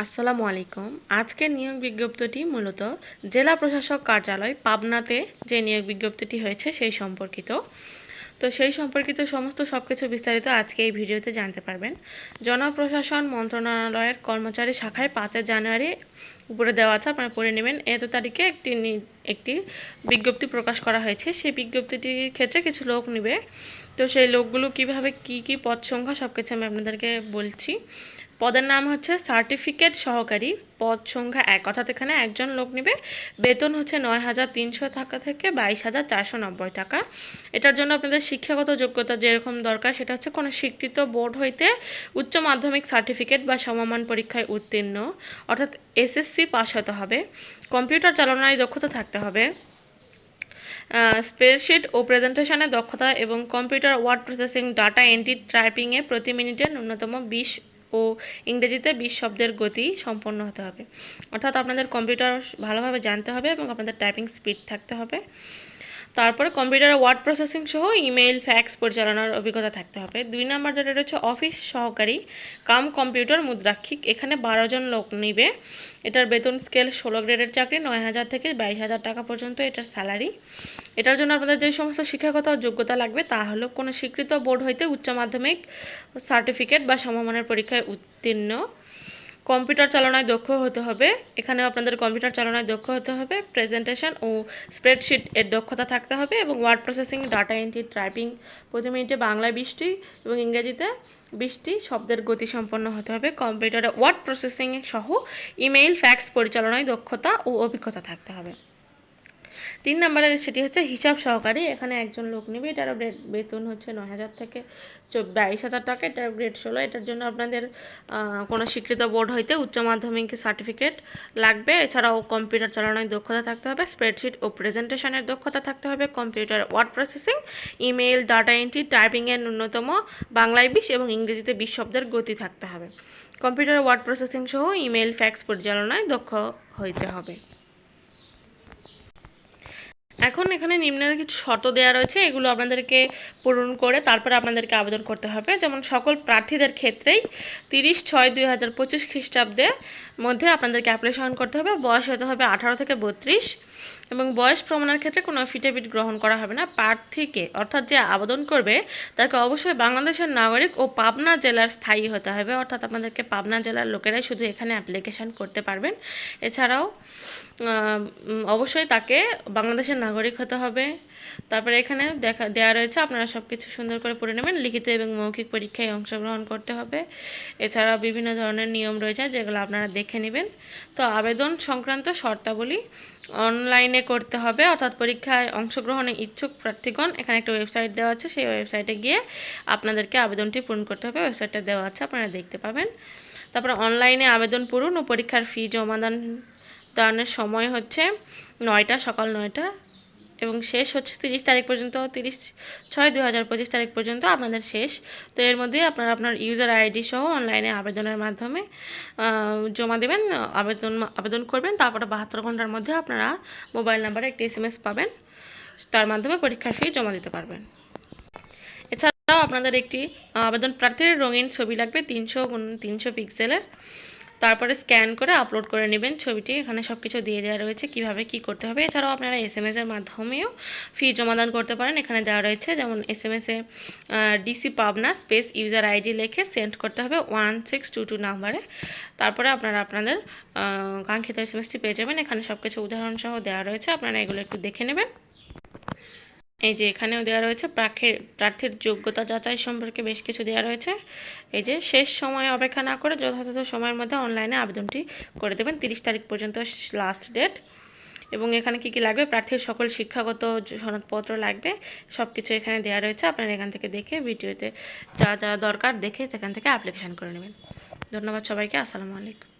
আসসালামু আলাইকুম। আজকের নিয়োগ বিজ্ঞপ্তিটি মূলত জেলা প্রশাসক কার্যালয় পাবনাতে যে নিয়োগ বিজ্ঞপ্তিটি হয়েছে সেই সম্পর্কিত। তো সেই সম্পর্কিত সমস্ত সব কিছু বিস্তারিত আজকে এই ভিডিওতে জানতে পারবেন। জনপ্রশাসন মন্ত্রণালয়ের কর্মচারী শাখায় পাঁচই জানুয়ারি উপরে দেওয়া আছে, আপনারা পড়ে নেবেন। এত তারিখে একটি একটি বিজ্ঞপ্তি প্রকাশ করা হয়েছে। সেই বিজ্ঞপ্তিটির ক্ষেত্রে কিছু লোক নেবে। তো সেই লোকগুলো কীভাবে কি কি পদ সংখ্যা সব কিছু আমি আপনাদেরকে বলছি। পদের নাম হচ্ছে সার্টিফিকেট সহকারী। পদ সংখ্যা এক, অর্থাৎ এখানে একজন লোক নেবে। বেতন হচ্ছে নয় হাজার তিনশো টাকা থেকে বাইশ হাজার চারশো নব্বই টাকা। এটার জন্য আপনাদের শিক্ষাগত যোগ্যতা যেরকম দরকার, সেটা হচ্ছে কোনো স্বীকৃত বোর্ড হইতে উচ্চ মাধ্যমিক সার্টিফিকেট বা সমমান পরীক্ষায় উত্তীর্ণ। অর্থাৎ এসএসসি পাস হতে হবে। কম্পিউটার চালনায় দক্ষতা থাকতে হবে। স্প্রেডশিট ও প্রেজেন্টেশনের দক্ষতা এবং computer word processing, data entry, টাইপিংয়ে প্রতি মিনিটে ন্যূনতম বিশ ও ইংরেজিতে বিশ শব্দের গতি সম্পন্ন হতে হবে। অর্থাৎ আপনাদের কম্পিউটার ভালোভাবে জানতে হবে এবং আপনাদের টাইপিং স্পিড থাকতে হবে। তারপরে কম্পিউটারে ওয়ার্ড প্রসেসিং সহ ইমেইল ফ্যাক্স পরিচালনার অভিজ্ঞতা থাকতে হবে। দুই নম্বর যেটা রয়েছে অফিস সহকারী কাম কম্পিউটার মুদ্রাক্ষিক। এখানে বারো জন লোক নিবে। এটার বেতন স্কেল ষোলো গ্রেডের চাকরি, নয় হাজার থেকে বাইশ হাজার টাকা পর্যন্ত এটার স্যালারি এটার জন্য আপনাদের যে সমস্ত শিক্ষাগত যোগ্যতা লাগবে, তা হলো কোনো স্বীকৃত বোর্ড হইতে উচ্চ মাধ্যমিক সার্টিফিকেট বা সমমানের পরীক্ষায় উত্তীর্ণ। কম্পিউটার চালনায় দক্ষ হতে হবে। এখানেও আপনাদের কম্পিউটার চালনায় দক্ষ হতে হবে। প্রেজেন্টেশন ও স্প্রেডশিট এর দক্ষতা থাকতে হবে এবং word processing data entry typing প্রতি মিনিটে বাংলায় বিশটি এবং ইংরেজিতে বিশটি শব্দের গতি সম্পন্ন হতে হবে। কম্পিউটারে ওয়ার্ড প্রসেসিং সহ ইমেইল ফ্যাক্স পরিচালনায় দক্ষতা ও অভিজ্ঞতা থাকতে হবে। তিন নম্বরের সেটি হচ্ছে হিসাব সহকারী। এখানে একজন লোক নেবে, এটার বেতন হচ্ছে নয় হাজার থেকে বাইশ হাজার টাকা, এটার গ্রেড ষোলো। এটার জন্য আপনাদের কোনো স্বীকৃত বোর্ড হইতে উচ্চ মাধ্যমিক সার্টিফিকেট লাগবে। এছাড়াও কম্পিউটার চালানোর দক্ষতা থাকতে হবে স্প্রেডশিট ও প্রেজেন্টেশনের দক্ষতা থাকতে হবে computer word processing email data entry টাইপিংয়ের ন্যূনতম বাংলায় বিশ এবং ইংরেজিতে বিশ শব্দের গতি থাকতে হবে। কম্পিউটার ওয়ার্ড প্রসেসিং সহ ইমেইল ফ্যাক্স পরিচালনায় দক্ষ হইতে হবে। এখন এখানে নিম্নের কিছু শর্ত দেওয়া রয়েছে, এগুলো আপনাদেরকে পূরণ করে তারপরে আপনাদেরকে আবেদন করতে হবে। যেমন সকল প্রার্থীদের ক্ষেত্রেই তিরিশ ছয় দুই হাজার পঁচিশ খ্রিস্টাব্দে মধ্যে আপনাদেরকে অ্যাপ্লিকেশন করতে হবে। বয়স হতে হবে আঠারো থেকে বত্রিশ এবং বয়স প্রমাণের ক্ষেত্রে কোনো এফিডেভিট গ্রহণ করা হবে না। প্রার্থীকে অর্থাৎ যে আবেদন করবে, তাকে অবশ্যই বাংলাদেশের নাগরিক ও পাবনা জেলার স্থায়ী হতে হবে। অর্থাৎ আপনাদেরকে পাবনা জেলার লোকেরাই শুধু এখানে অ্যাপ্লিকেশন করতে পারবেন। এছাড়াও অবশ্যই তাকে বাংলাদেশের নাগরিক হতে হবে। তারপরে এখানে দেখা দেওয়া রয়েছে, আপনারা সব কিছু সুন্দর করে পড়ে নেবেন। লিখিত এবং মৌখিক পরীক্ষায় অংশগ্রহণ করতে হবে। এছাড়া বিভিন্ন ধরনের নিয়ম রয়েছে যেগুলো আপনারা দেখে নেবেন। তো আবেদন সংক্রান্ত শর্তাবলী অনলাইনে করতে হবে। অর্থাৎ পরীক্ষায় অংশগ্রহণে ইচ্ছুক প্রার্থীগণ, এখানে একটা ওয়েবসাইট দেওয়া আছে, সেই ওয়েবসাইটে গিয়ে আপনাদেরকে আবেদনটি পূরণ করতে হবে। ওয়েবসাইটটা দেওয়া আছে, আপনারা দেখতে পাবেন। তারপরে অনলাইনে আবেদন পূরণ ও পরীক্ষার ফি জমাদান দানের সময় হচ্ছে নয়টা, সকাল নয়টা এবং শেষ হচ্ছে তিরিশ তারিখ পর্যন্ত, তিরিশ ছয় দু হাজার পঁচিশ তারিখ পর্যন্ত আপনাদের শেষ। তো এর মধ্যে আপনারা আপনার ইউজার আইডি সহ অনলাইনে আবেদনের মাধ্যমে জমা দেবেন, আবেদন আবেদন করবেন। তারপরে বাহাত্তর ঘণ্টার মধ্যে আপনারা মোবাইল নাম্বারে একটি এস পাবেন। তার মাধ্যমে পরীক্ষার ফি জমা দিতে পারবেন। এছাড়াও আপনাদের একটি আবেদন প্রার্থীর রঙিন ছবি লাগবে, তিনশো তিনশো পিক্সেলের তারপরে স্ক্যান করে আপলোড করে নেবেন ছবিটি। এখানে সব কিছু দিয়ে দেওয়া রয়েছে কীভাবে কি করতে হবে। এছাড়াও আপনারা এস এম এর মাধ্যমেও ফি জমাদান করতে পারেন। এখানে দেওয়া রয়েছে যেমন এস এম এসে DC Pabna space user ID লিখে সেন্ড করতে হবে ওয়ান সিক্স টু টু নাম্বারে। তারপরে আপনারা আপনাদের কাঙ্ক্ষিত এস এম এসটি পেয়ে যাবেন। এখানে সব কিছু উদাহরণ সহ দেওয়া রয়েছে। আপনারা এগুলো একটু দেখে নেবেন। এই যে এখানেও দেওয়া রয়েছে প্রার্থীর প্রার্থীর যোগ্যতা যাচাই সম্পর্কে বেশ কিছু দেওয়া রয়েছে। এই যে শেষ সময় অপেক্ষা না করে যথাযথ সময়ের মধ্যে অনলাইনে আবেদনটি করে দেবেন, তিরিশ তারিখ পর্যন্ত লাস্ট ডেট এবং এখানে কি কি লাগবে? প্রার্থীর সকল শিক্ষাগত সনদপত্র লাগবে সব কিছু এখানে দেওয়া রয়েছে। আপনারা এখান থেকে দেখে ভিডিওতে যা যা দরকার দেখে সেখান থেকে অ্যাপ্লিকেশন করে নেবেন। ধন্যবাদ সবাইকে, আসসালামু আলাইকুম।